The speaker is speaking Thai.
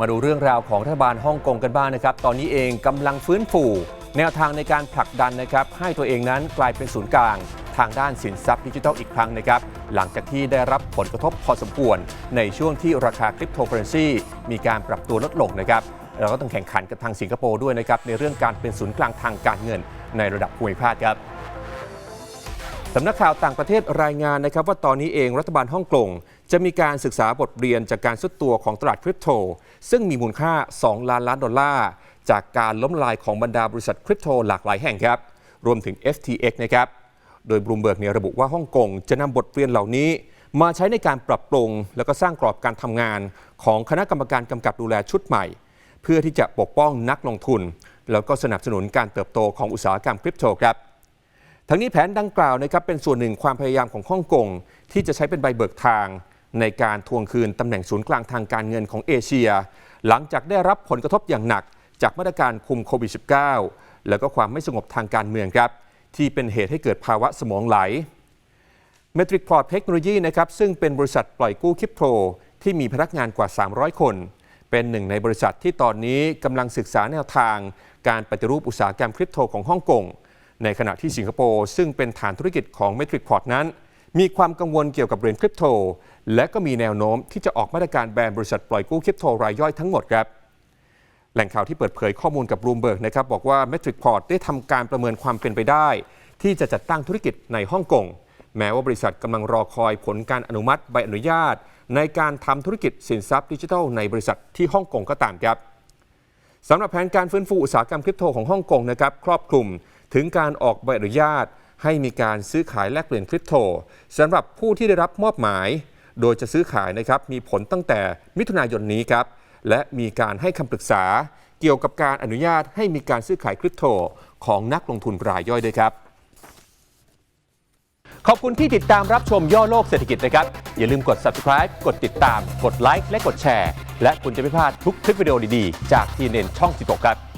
มาดูเรื่องราวของรัฐบาลฮ่องกงกันบ้างนะครับ ตอนนี้เองกำลังฟื้นฟู แนวทางในการผลักดันนะครับ ให้ตัวเองนั้นกลายเป็นศูนย์กลาง ทางด้านสินทรัพย์ดิจิทัลอีกครั้งนะครับ หลังจากที่ได้รับผลกระทบพอสมควร ในช่วงที่ราคาคริปโตเคอเรนซีมีการปรับตัวลดลงนะครับเราก็ต้องแข่งขันกับทางสิงคโปร์ด้วยนะครับในเรื่องการเป็นศูนย์กลางทางการเงินในระดับภูมิภาคครับ สำนักข่าวต่างประเทศรายงานนะครับว่าตอนนี้เองรัฐบาลฮ่องกงจะมีการศึกษาบทเรียนจากการสุดตัวของตลาดคริปโต ซึ่งมีมูลค่า 2 ล้านล้านดอลลาร์ จากการล้มลายของบรรดาบริษัทคริปโตหลากหลายแห่งครับ รวมถึง FTX นะครับ โดยบลูมเบิร์กเนี่ยระบุว่าฮ่องกงจะนำบทเรียนเหล่านี้ มาใช้ในการปรับปรุง แล้วก็สร้างกรอบการทำงาน ของคณะกรรมการกำกับดูแลชุดใหม่ เพื่อที่จะปกป้องนักลงทุน แล้วก็สนับสนุนการเติบโตของอุตสาหกรรมคริปโตครับ ทั้งนี้แผนดังกล่าวนะครับเป็นส่วนหนึ่งความพยายามของฮ่องกงที่จะใช้เป็นใบเบิกทาง ในการทวงคืนตำแหน่งศูนย์กลางทางการเงินของเอเชีย หลังจากได้รับผลกระทบอย่างหนัก จากมาตรการคุมโควิด -19 แล้วก็ความไม่สงบทางการเมืองครับที่เป็นเหตุให้เกิดภาวะสมองไหลเมทริกพอร์ตเทคโนโลยีนะครับซึ่งเป็นบริษัทปล่อยกู้คริปโตที่มีพนักงานกว่า 300 คน เป็นหนึ่งในบริษัทที่ตอนนี้กำลังศึกษาแนวทาง การปฏิรูปอุตสาหกรรมคริปโตของฮ่องกง ในขณะที่สิงคโปร์ซึ่งเป็นฐานธุรกิจของเมทริกพอร์ตนั้น มีความกังวลเกี่ยวกับเหรียญคริปโต และก็มีแนวโน้มที่จะออกมาตรการแบนบริษัทปล่อยกู้คริปโตรายย่อยทั้งหมดครับแหล่งข่าวที่เปิดเผยข้อมูลกับบลูมเบิร์กนะครับบอกว่า m e t r i c p o r t ได้ทำการประเมินความเป็นไปได้ ที่จะจัดตั้งธุรกิจในฮ่องกงแม้ว่าบริษัทกำลังรอคอยผลการอนุมัติใบอนุญาต ในการทำธุรกิจสินทรัพย์ดิจิทัลในบริษัทที่ฮ่องกงก็ตามครับสำหรับแผนการฟื้นฟูอุตสาหกรรมคริปโตของฮ่องกงนะครับครอบคลุม ถึงการออกใบอนุญาต ให้มีการซื้อขายแลกเปลี่ยนคริปโตสำหรับผู้ที่ได้รับมอบหมาย โดยจะซื้อขายนะครับมีผลตั้งแต่มิถุนายนนี้ครับและมีการให้คำปรึกษาเกี่ยวกับการอนุญาตให้มีการซื้อขายคริปโตของนักลงทุนรายย่อยด้วยครับขอบคุณที่ติดตามรับชมย่อโลกเศรษฐกิจนะครับ อย่าลืมกด subscribe กดติดตาม กดไลค์และกดแชร์ และคุณจะไม่พลาดทุกคลิปวิดีโอดีๆ จากทีเน็นช่อง 16 ครับ